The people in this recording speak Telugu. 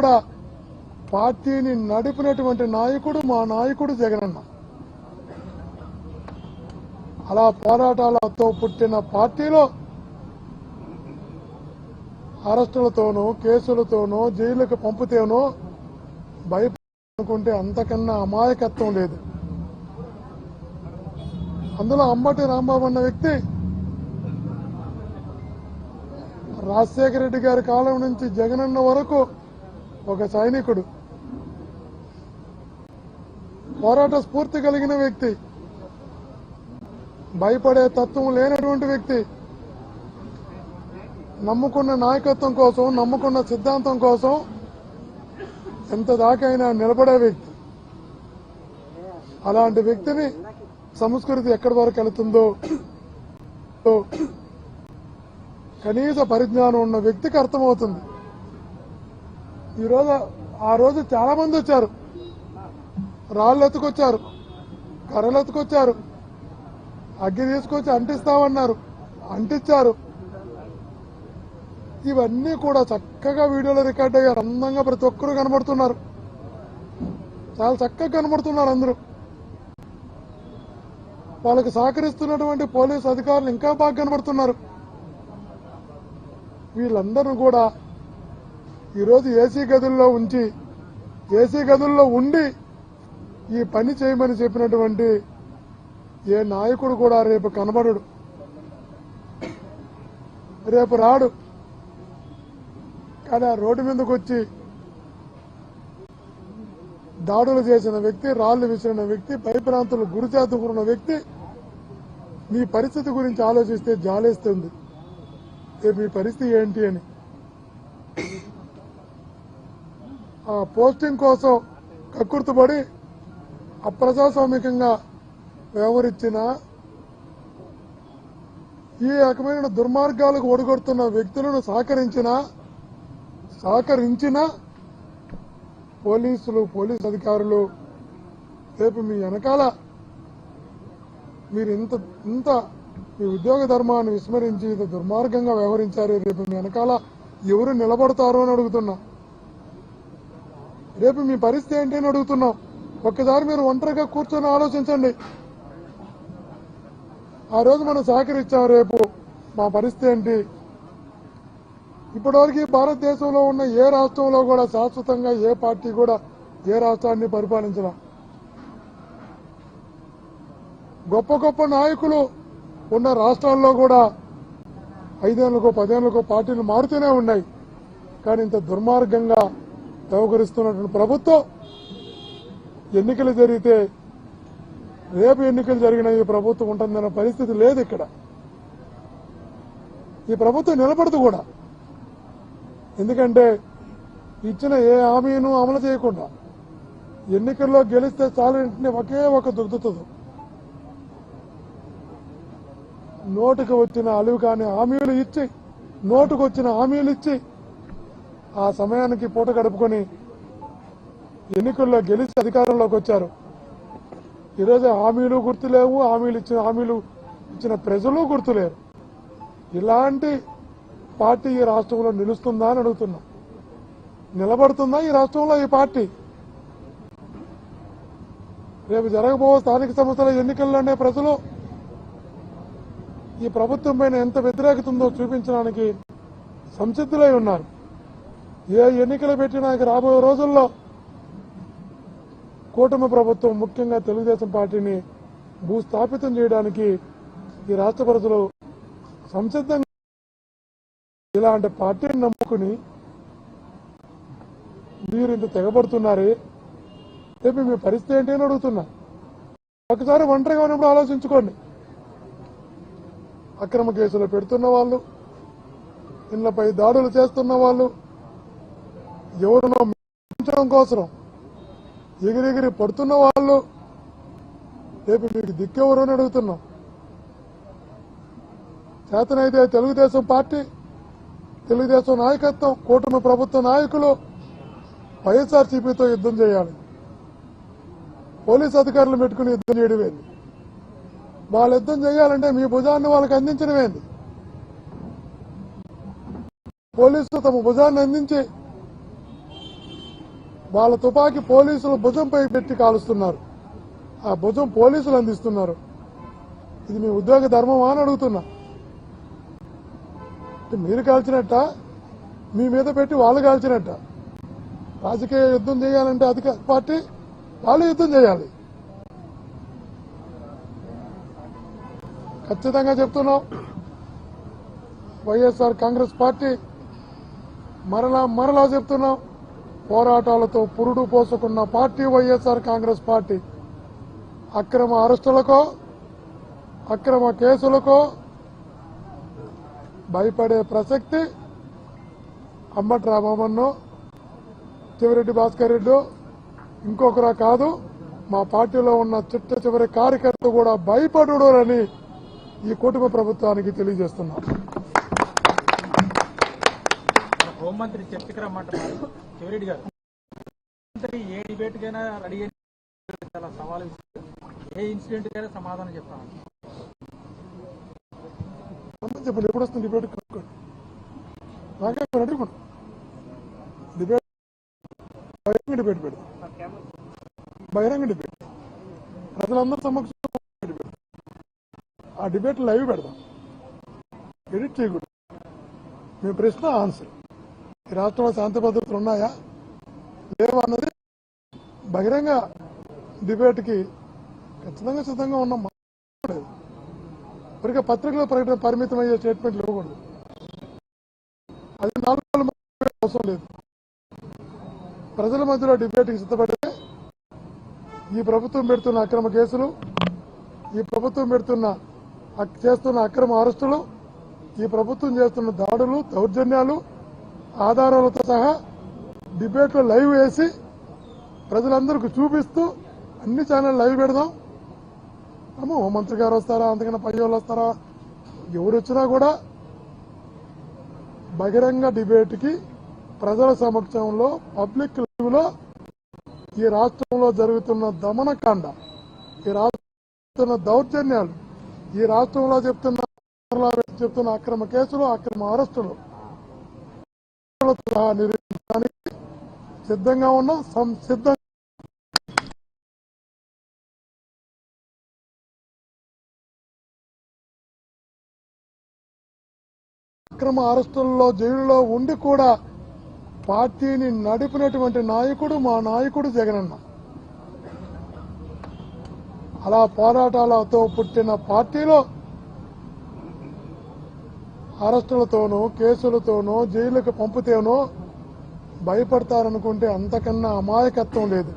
కూడా పార్టీని నడిపినటువంటి నాయకుడు మా నాయకుడు జగనన్న. అలా పోరాటాలతో పుట్టిన పార్టీలో అరెస్టులతోనూ కేసులతోనూ జైలుకు పంపితేనో భయపడుకుంటే అంతకన్నా అమాయకత్వం లేదు. అందులో అంబటి రాంబాబు అన్న వ్యక్తి రాజశేఖర రెడ్డి గారి కాలం నుంచి జగనన్న వరకు ఒక సైనికుడు. పోరాట స్ఫూర్తి కలిగిన వ్యక్తి. భయపడే తత్వం లేనటువంటి వ్యక్తి. నమ్ముకున్న నాయకత్వం కోసం నమ్ముకున్న సిద్ధాంతం కోసం ఎంత దాకైనా నిలబడే వ్యక్తి. అలాంటి వ్యక్తిని సంస్కృతి ఎక్కడి వరకు వెళుతుందో కనీస పరిజ్ఞానం ఉన్న వ్యక్తికి అర్థమవుతుంది. ఈరోజు ఆ రోజు చాలా మంది వచ్చారు. రాళ్ళు ఎత్తుకొచ్చారు. కర్రలు ఎత్తుకొచ్చారు. అగ్గి తీసుకొచ్చి అంటిస్తామన్నారు. అంటించారు. ఇవన్నీ కూడా చక్కగా వీడియోలో రికార్డ్ అయ్యారు. అందంగా ప్రతి ఒక్కరూ కనబడుతున్నారు. చాలా చక్కగా కనబడుతున్నారు అందరూ. వాళ్ళకి సహకరిస్తున్నటువంటి పోలీసు అధికారులు ఇంకా బాగా కనబడుతున్నారు. వీళ్ళందరూ కూడా ఈరోజు ఏసీ గదుల్లో ఉంచి ఏసీ గదుల్లో ఉండి ఈ పని చేయమని చెప్పినటువంటి ఏ నాయకుడు కూడా రేపు కనబడడు. రేపు రాడు. కానీ ఆ రోడ్డు మీదకు వచ్చి దాడులు చేసిన వ్యక్తి రాళ్ళు విసిరిన వ్యక్తి పై గురి చేతుకున్న వ్యక్తి మీ పరిస్థితి గురించి ఆలోచిస్తే జాలేస్తుంది. రేపు మీ పరిస్థితి ఏంటి అని ఆ పోస్టింగ్ కోసం కక్కుర్తుపడి అప్రజాస్వామికంగా వ్యవహరించిన ఈ రకమైన దుర్మార్గాలకు ఒడిగొడుతున్న వ్యక్తులను సహకరించిన సహకరించిన పోలీసులు పోలీస్ అధికారులు రేపు మీ వెనకాల మీరు ఇంత ఇంత మీ ఉద్యోగ ధర్మాన్ని విస్మరించి దుర్మార్గంగా వ్యవహరించారు రేపు మీ వెనకాల ఎవరు నిలబడతారు అని అడుగుతున్నా. రేపు మీ పరిస్థితి ఏంటి అని అడుగుతున్నాం. ఒక్కసారి మీరు ఒంటరిగా కూర్చొని ఆలోచించండి. ఆ రోజు మనం సహకరించాం రేపు. మా పరిస్థితి ఏంటి? ఇప్పటివరకు భారతదేశంలో ఉన్న ఏ రాష్ట్రంలో కూడా శాశ్వతంగా ఏ పార్టీ కూడా ఏ రాష్ట్రాన్ని పరిపాలించడం గొప్ప గొప్ప నాయకులు ఉన్న రాష్ట్రాల్లో కూడా ఐదేళ్ళకో పదేళ్ళకో పార్టీలు మారుతూనే ఉన్నాయి. కానీ ఇంత దుర్మార్గంగా వ్యవహరిస్తున్నటువంటి ప్రభుత్వం ఎన్నికలు జరిగితే రేపు ఎన్నికలు జరిగిన ఈ ప్రభుత్వం ఉంటుందనే పరిస్థితి లేదు ఇక్కడ. ఈ ప్రభుత్వం నిలబడదు కూడా. ఎందుకంటే ఇచ్చిన ఏ హామీను అమలు చేయకుండా ఎన్నికల్లో గెలిస్తే చాలు వెంటనే ఒకే ఒక దుగ్గుతుంది నోటుకు వచ్చిన అలువు కాని హామీలు ఇచ్చి నోటుకు వచ్చిన హామీలు ఇచ్చి ఆ సమయానికి పూట గడుపుకొని ఎన్నికల్లో గెలిచి అధికారంలోకి వచ్చారు. ఈరోజు హామీలు గుర్తులేవు హామీలు ఇచ్చిన హామీలు ఇచ్చిన ప్రజలు గుర్తులేరు. ఇలాంటి పార్టీ ఈ రాష్ట్రంలో నిలుస్తుందా అని అడుగుతున్నా. నిలబడుతుందా ఈ రాష్ట్రంలో ఈ పార్టీ? రేపు జరగబో స్థానిక సంస్థల ఎన్నికల్లోనే ప్రజలు ఈ ప్రభుత్వం పైన ఎంత వ్యతిరేకత ఉందో చూపించడానికి సంసిద్ధులై ఉన్నారు. ఏ ఎన్నికలు పెట్టినాక రాబోయే రోజుల్లో కూటమి ప్రభుత్వం ముఖ్యంగా తెలుగుదేశం పార్టీని భూస్థాపితం చేయడానికి ఈ రాష్ట్ర ప్రజలు సంసిద్ధంగా ఇలాంటి పార్టీని నమ్ముకుని మీరు ఇంత తెగబడుతున్నారే? రేపు మీ పరిస్థితి ఏంటి అని అడుగుతున్నా. ఒకసారి ఒంటరిగా ఉన్నప్పుడు ఆలోచించుకోండి. అక్రమ కేసులు పెడుతున్న వాళ్ళు ఇళ్ళపై దాడులు చేస్తున్న వాళ్ళు ఎవరినో మించడం కోసం ఎగిరెగిరి పడుతున్న వాళ్ళు రేపు మీకు దిక్కెవరు అని అడుగుతున్నాం. చేతనైతే తెలుగుదేశం పార్టీ తెలుగుదేశం నాయకత్వం కూటమి ప్రభుత్వ నాయకులు వైఎస్ఆర్సీపీతో యుద్ధం చేయాలి. పోలీస్ అధికారులు పెట్టుకుని యుద్ధం చేయడమేంది వాళ్ళు యుద్ధం చేయాలంటే మీ భుజాన్ని వాళ్ళకి అందించడమేంది పోలీసులు తమ భుజాన్ని అందించి వాళ్ళ తుపాకీ పోలీసులు భుజంపై పెట్టి కాలుస్తున్నారు. ఆ భుజం పోలీసులు అందిస్తున్నారు. ఇది మీ ఉద్యోగ ధర్మమా అని అడుగుతున్నా. మీరు కాల్చినట్ట మీ మీద పెట్టి వాళ్ళు కాల్చినట్ట. రాజకీయ యుద్ధం చేయాలంటే అధిక పార్టీ వాళ్ళు యుద్ధం చేయాలి. ఖచ్చితంగా చెప్తున్నాం. వైఎస్ఆర్ కాంగ్రెస్ పార్టీ మరలా మరలా చెప్తున్నాం. పోరాటాలతో పురుడు పోసుకున్న పార్టీ వైఎస్ఆర్ కాంగ్రెస్ పార్టీ. అక్రమ అరెస్టులకో అక్రమ కేసులకో భయపడే ప్రసక్తి అంబటి రామమ్మన్నో చివరెడ్డి భాస్కర్ రెడ్డి ఇంకొకరా కాదు మా పార్టీలో ఉన్న చిట్ట చివరి కార్యకర్త కూడా భయపడుడని ఈ కుటుంబ ప్రభుత్వానికి తెలియజేస్తున్నాం. హోంమంత్రి చర్చకు శివరెడ్డి గారు ఏ డిబేట్ కైనా రెడీ అయ్యి చాలా సవాలు ఏ ఇన్సిడెంట్ కైనా సమాధానం చెప్తాను. చెప్పండి. ఎప్పుడు వస్తుంది డిబేట్? నాకే అడుగుకోండి డిబేట్ బహిరంగ డిబేట్ పెడదాం. బహిరంగ డిబేట్. ప్రజలందరూ సమక్షంలో డిబేట్ ఆ డిబేట్ లైవ్ పెడదాం. ఎడిట్ చేయకూడదు. మీ ప్రశ్న ఆన్సర్. ఈ రాష్ట్రంలో శాంతి భద్రతలు ఉన్నాయా? లేవా అన్నది బహిరంగ డిబేట్కి ఖచ్చితంగా సిద్ధంగా ఉన్నాం లేదు. ఊరికే పత్రికలో ప్రకటన పరిమితం అయ్యే స్టేట్మెంట్లు ఇవ్వకూడదు అది నాలుగు అవసరం లేదు. ప్రజల మధ్యలో డిబేట్కి సిద్ధపడితే ఈ ప్రభుత్వం పెడుతున్న అక్రమ కేసులు ఈ ప్రభుత్వం పెడుతున్న చేస్తున్న అక్రమ అరెస్టులు ఈ ప్రభుత్వం చేస్తున్న దాడులు దౌర్జన్యాలు ఆధారాలతో సహా డిబేట్లో లైవ్ వేసి ప్రజలందరికీ చూపిస్తూ అన్ని ఛానల్ లైవ్ పెడదాం. అమ్మో హోంమంత్రి గారు వస్తారా? అంతకన్నా పై వాళ్ళు వస్తారా? ఎవరు వచ్చినా కూడా బహిరంగ డిబేట్కి ప్రజల సమక్షంలో పబ్లిక్ లైవ్లో ఈ రాష్ట్రంలో జరుగుతున్న దమనకాండ ఈ రాష్ట్రంలో దౌర్జన్యాలు ఈ రాష్ట్రంలో చెప్తున్న చెప్తున్న అక్రమ కేసులు అక్రమ అరెస్టులు సహా నిరూపించడానికి సిద్ధంగా ఉన్నాం సం- అక్రమ అరెస్టుల్లో జైలులో ఉండి కూడా పార్టీని నడిపినటువంటి నాయకుడు మా నాయకుడు జగనన్న. అలా పోరాటాలతో పుట్టిన పార్టీలో అరెస్టులతోనూ కేసులతోనూ జైలుకు పంపితేనో భయపడతారనుకుంటే అంతకన్నా అమాయకత్వం లేదు.